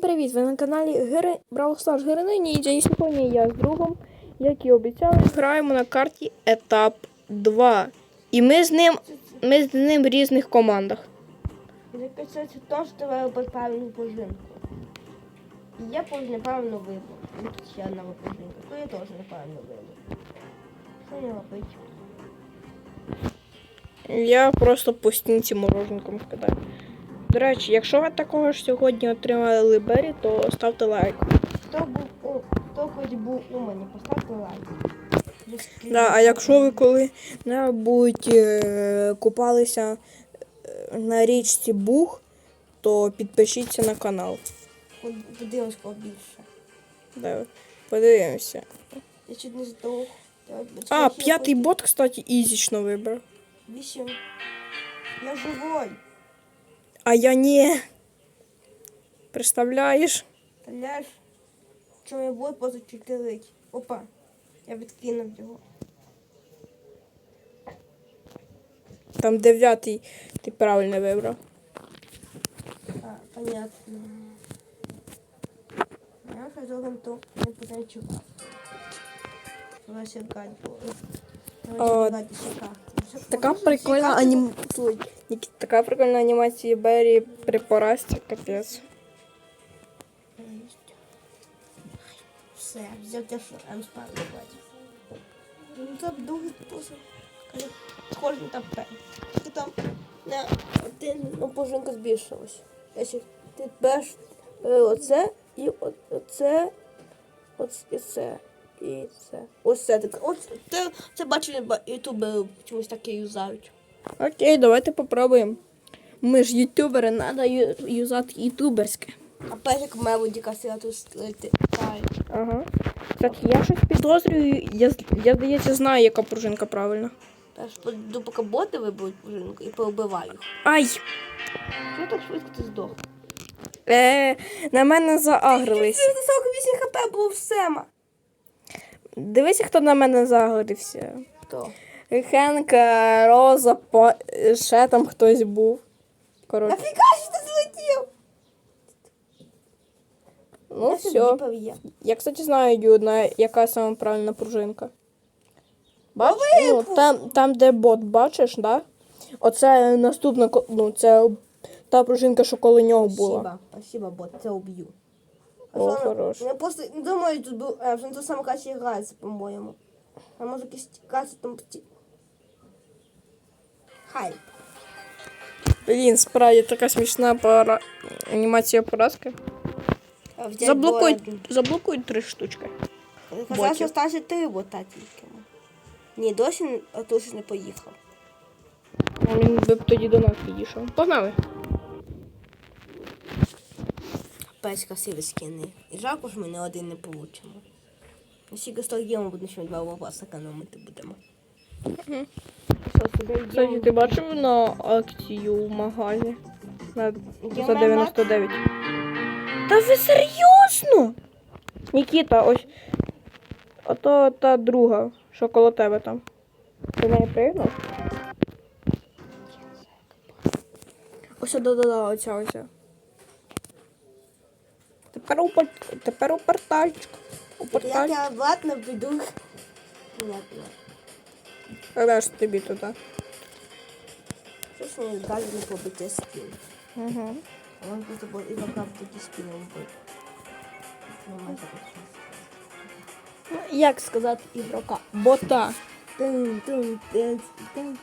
привіт! Ви на каналі Гери... Brawl Stars Героині і сьогодні я з другом, як і обіцяли, граємо на карті етап 2. І ми з ним ми з ним в різних командах. Це то, що тебе робить правильну пожинку. Я теж неправильно вибрав. Тут ще одна пожинка, то я теж неправильно вибрав. Що не робить? Я просто по стінці мороженком скидаю. До речі, якщо ви такого ж сьогодні отримали Бері, то ставте лайк. Хто був у хто хоч був у мене, поставте лайк. Да, а якщо ви коли-небудь е, купалися е, на річці Буг, то підпишіться на канал. Подивимось кого більше. Да, подивимося. Я чуть не здох. А, п'ятий бот, кстати, ізічно вибрав. Вісім. Я живой. А я не. Представляєш? Та ляж. Чому я бой поза чотирить? Опа. Я відкинув його. Там дев'ятий ти правильно вибрав. А, понятно. Я там то не позначу. Давай гать було. А, Давай Така прикольна анімація. Така прикольна анімація Беррі при поразці, капець. Все, взяв те, що М бачив. Ну це другий. Каже, Схожий на. Ти там на один ну, пожинка збільшилась. Якщо ти береш е, оце і оце, оце, і і це. Ось це таке. Ось це, це бачили ба- ютубери чомусь таке юзають. Окей, давайте попробуємо. Ми ж ютубери, треба ю- юзати ютуберське. А першик Мелоді касила тут слити. Ага. Кстати, я щось підозрюю, я, з- я здається, знаю, яка пружинка правильна. Теж поки поки боти виберуть пожинку і поубиваю їх. Ай! Чого так швидко ти здох? Е, на мене заагрились. 48 хп було в Сема. Дивися, хто на мене загорився. Хто? Хенка, Роза, по... ще там хтось був. Коротше. Нафіга ж ти злетів? Ну Я все. Я, кстати, знаю, одна, яка саме правильна пружинка. Бачиш? Ну, там, там, де бот, бачиш, да? Оце наступна, ну, це та пружинка, що коло нього була. Спасибо, спасибо, бот, це уб'ю. О, хорош. Я просто не думаю, тут був, е, що це саме краще грається, по-моєму. А може якийсь краще там... Хай. Блін, справді така смішна пара... анімація поразки. Заблокуй, заблокуй три штучки. Казав, ботів. що сталося три бота тільки. Ні, досі не- Атусик не поїхав. А Він би б тоді до нас підійшов. Погнали. Пець красивий скини. І жалко, що ми не один не получимо. Всі стогіємо будемо ще два вопроса економити будемо. Кстати, ти бачив на акцію в магазі? На... За 99. Та ви серйозно? Нікіта, ось. Ото та друга, що коло тебе там. Ти неї пригнув? Ось да-да-да, оця оця. Тепер у тепер у портальчик. У Як порталь. я обратно піду. Де ж тобі туди? Щось мені далі не побити скін. Угу. А він просто був і пока тоді скіном був. Ну, Як сказати ігрока? Бота. Тун, тун, тун, тун,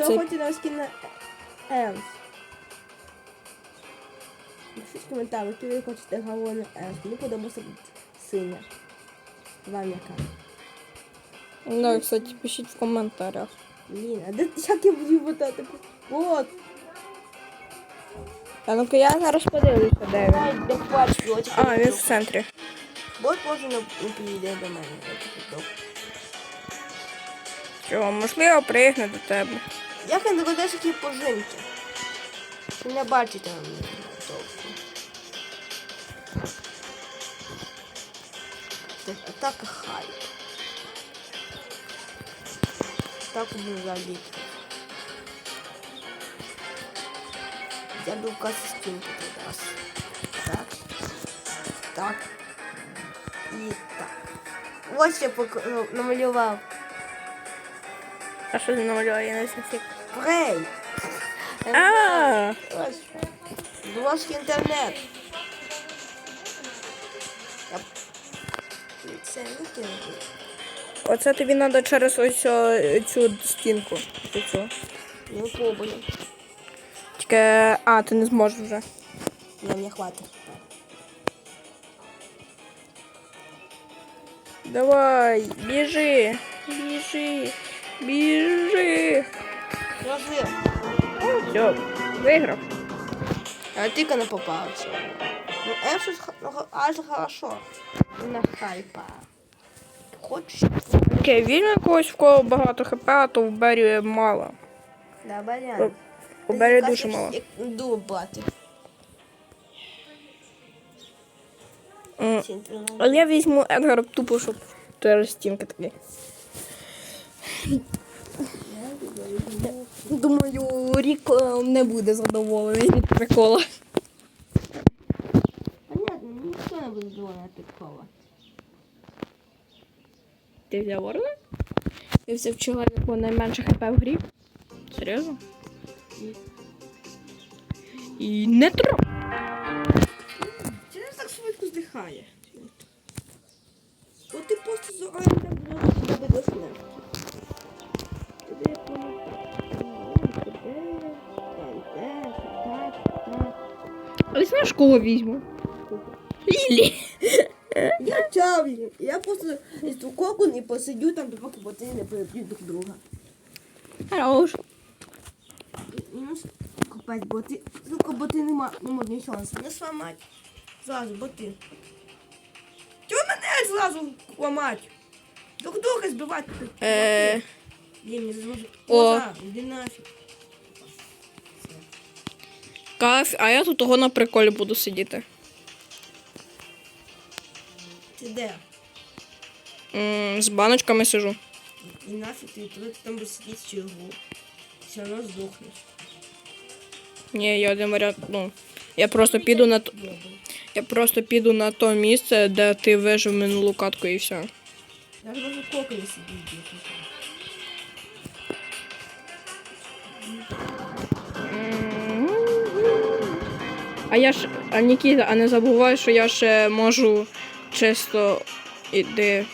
це Емс? Напишіть в коментарі, хто ви хочете голову на Емс. Мені подобається синя. Вам яка? Ну, кстати, пишіть в коментарях. Блін, а де як я буду ботати? Вот. А ну-ка я зараз подивлюся, де він. А, він в центрі. Бот може не не підійде до мене. Чого, можливо, пригне до тебе. Як він догадає, які пожинки? Ви не бачите мене толку. Це атака хай. Так буду заліт. Я думаю, стінки тут раз. Так. Так. І так. Ось я пок... ну, намалював. А що ти намалювала? Я не всіх. Брей. А. Дошки інтернет. Це оце тобі треба через ось цю стінку. Цю. Ну, пробую. Тільки, а, ти не зможеш вже. Не, мне хватит. Давай, біжи, біжи, біжи. Разрыв. Все, виграв. А ты не попался. Ну, это ж х- ну, х- аж хорошо. На хайпа. Хочешь? Окей, візьми когось, в кого багато хп, а то в Бері мало. Да, банян. У Бері дуже мало. Ду бати. М, Але я візьму Едгара тупо, щоб через стінки такі. Думаю, рік е, не буде задоволений від прикола. Понятно, ніхто не буде здавати такого. Ти взяв ворона? Ти взяв чоловіку найменше хп в грі? Серйозно? І не троп. Чи не так швидко здихає? От ти просто з оренда буде до смерті. Тобі я пам'ятаю. Кого візьму? Лілі. Я чавлю. Я просто із коку не посидю там, допоки боти не переб'ють друг друга. Хорош. Копать боти. Сука, боти нема, нема ні шансу. Не сламать. Зразу боти. Чого мене зразу ламать? Друг друга збивати. Е, Блін, не зможу. О. Іди нафіг. Каф, а я тут того на приколі буду сидіти. Ти де? М, з баночками сижу. І нафіг ти, коли ти там будеш сидіти чергу. Все одно здохнеш. Ні, я один варіант, ну. Я просто піду на т- я просто піду на то місце, де ти вижив минулу катку і все. Я ж можу коки не сидіти. А я ж, а Нікіта, а не забувай, що я ще можу чисто іди.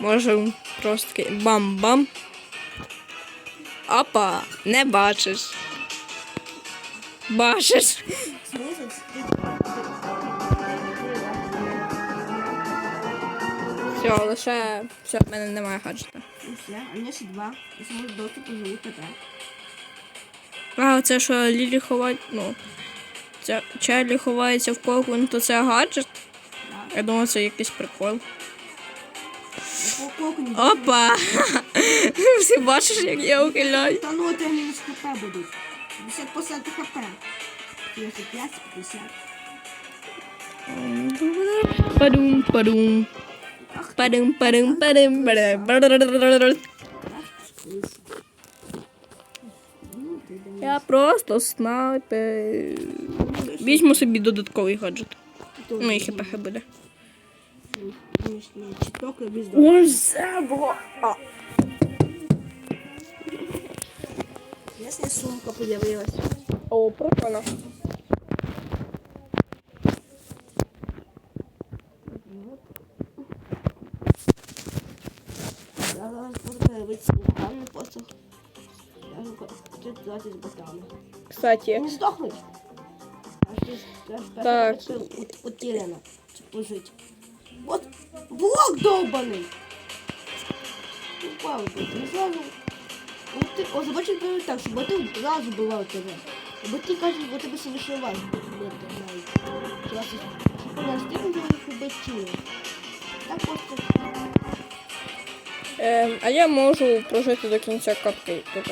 Можу просто такий бам-бам. Опа, не бачиш. Бачиш. Все, лише все, в мене немає гаджета. Все, а мене ще два. Зможу доступ поживу ПТ. А, це що Лілі ховать, ну. Це Чарлі ховається в когось, то це гаджет. Я думаю, це якийсь прикол. Опа! Всі бачиш, як я ухиляю. Та ну це мінус хп будуть. 50% хп. 55, 50. Падум, падум. Падум, падум, падум, падум. ну ти Я просто снайпер. Візьму собі додатковий гаджет. Ну і хп буде. А. Ясна сумка появилась. О, прикольно. Зараз буду перебитися Так. перше ут- Утилено. Щоб блок довбаний. Упав тут. Не зразу. От ти, о, забачив тебе так, щоб ти одразу бивав тебе. Бо ти кажеш, бо тебе сильніше вас. Щоб не встигнути їх убити чи. Так просто. е, а я можу прожити до кінця катки. Типу.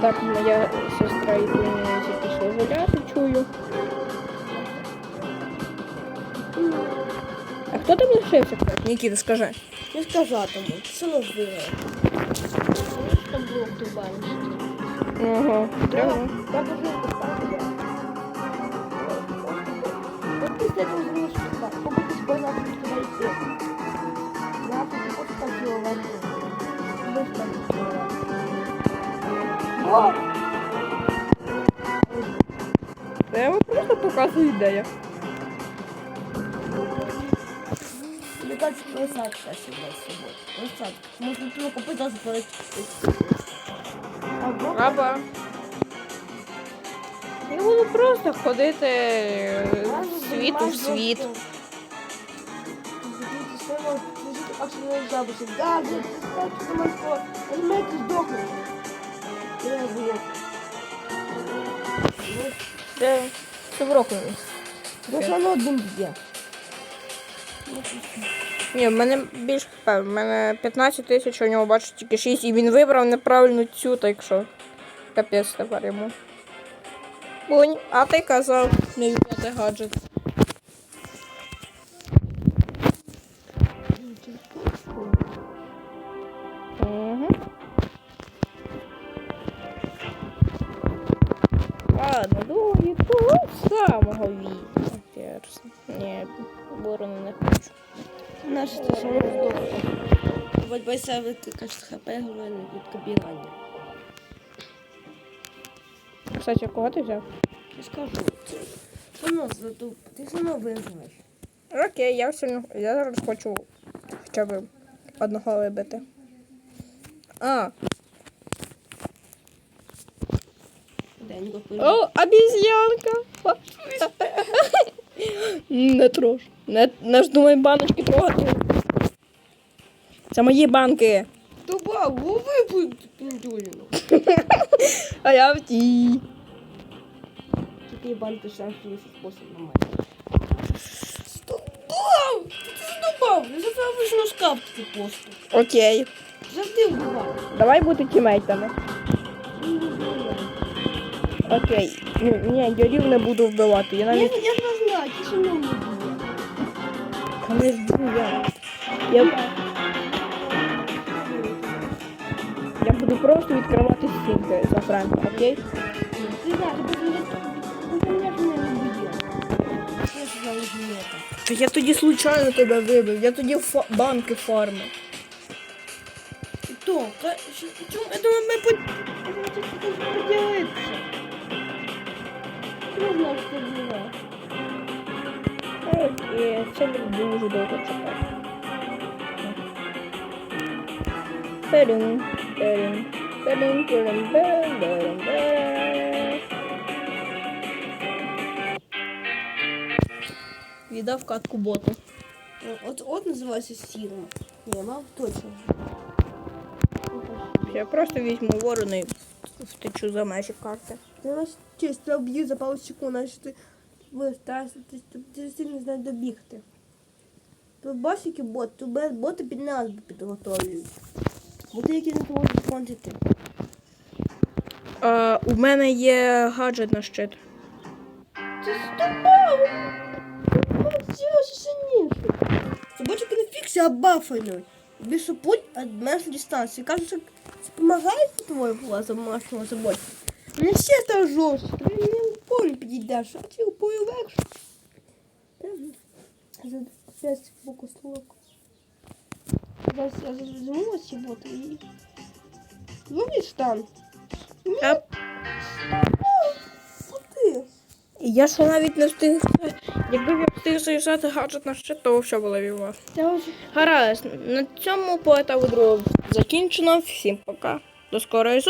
Так, моя сестра і племінниця пішли гуляти, чую. А хто Хто там лишився, кстати? Нікіта, скажи. Не сказатиму, все одно виграє. Там було в Дубаї. Ага. Ага. Я пожив поставити. От після того зрозумієш, що так. Побудь базар, що туди йти. Я тут от хотіла вам. Без там О! Я вам просто показую ідею. Мне кажется, просадка сюда сегодня. Просадка. Может, только попытался пройти. Ага. Аба. Я буду просто ходити е, з світу в світ. Да, блин, так что мы что? Це, це в року. Да все один где. Ні, в мене більш хп. В мене 15 тисяч, у нього бачу тільки 6, і він вибрав неправильну цю, так що капець тепер йому. Бунь, а ти казав не відняти гаджет. Перс. Ні, борону не хочу. Наш ты все равно сдохнет. Вот бойся, вы кажется, хп говорили від копірання. Кстати, кого ти взяв? Я скажу, це все одно ти все одно виграєш. Окей, я все одно. Я зараз хочу хоча б одного вибити. А, День копірання. о, обезьянка. Не трош. Не, не ж думай баночки трогати. Це мої банки. Лови будь піндуліну. А я в тій. Такие банки шахтовый способ нормально. Стопав! Ти задобав! Я завтра вийшов з каптики просто. Окей. Завжди вбивав. Давай бути тімейтами. Окей. Ну, ні, ярів не буду вбивати. Я Я, навіть я знаю, ті, не. Та не жду я. Я, я буду просто відкривати стінки за Френка, окей? Ти ти ти ж ж за ігнета. Та я тоді случайно тебе вибив, я тоді фа- банки фармив. То, та, чому, я думаю, ми по... поділитися. Не знаю, що вбивав. Окей, це дуже довго чекати. Перин, перин, перин, перин, перин, перин, перин. Віддав катку боту. От, от називається сіла. Я мав точно. Я просто візьму ворону і втечу за межі карти. Ти нас чисто об'їв за пару секунд, а що ти ти, ти, ти сильно не знаєш добігти. Тут бачиш, які бот, тут боти під нас підготовлюють. Боти, які не можуть закончити. А, у мене є гаджет на щит. Ти стопав! Все. Собачок не фіксі, а бафають. Більше путь, а менше дистанції. Кажуть, що це допомагає твоє власне домашнього собаки. Не все став жорстко. Підійдеш, а полі легше. За п'ять боку столок. Зараз я зажму ці боти і... Зловіть штан. А, Ти. я ще навіть не встиг. Якби я встиг заїжджати гаджет на щит, то все було вже Гаразд, на цьому по етапу другого закінчено. Всім пока. До скорої зустрічі.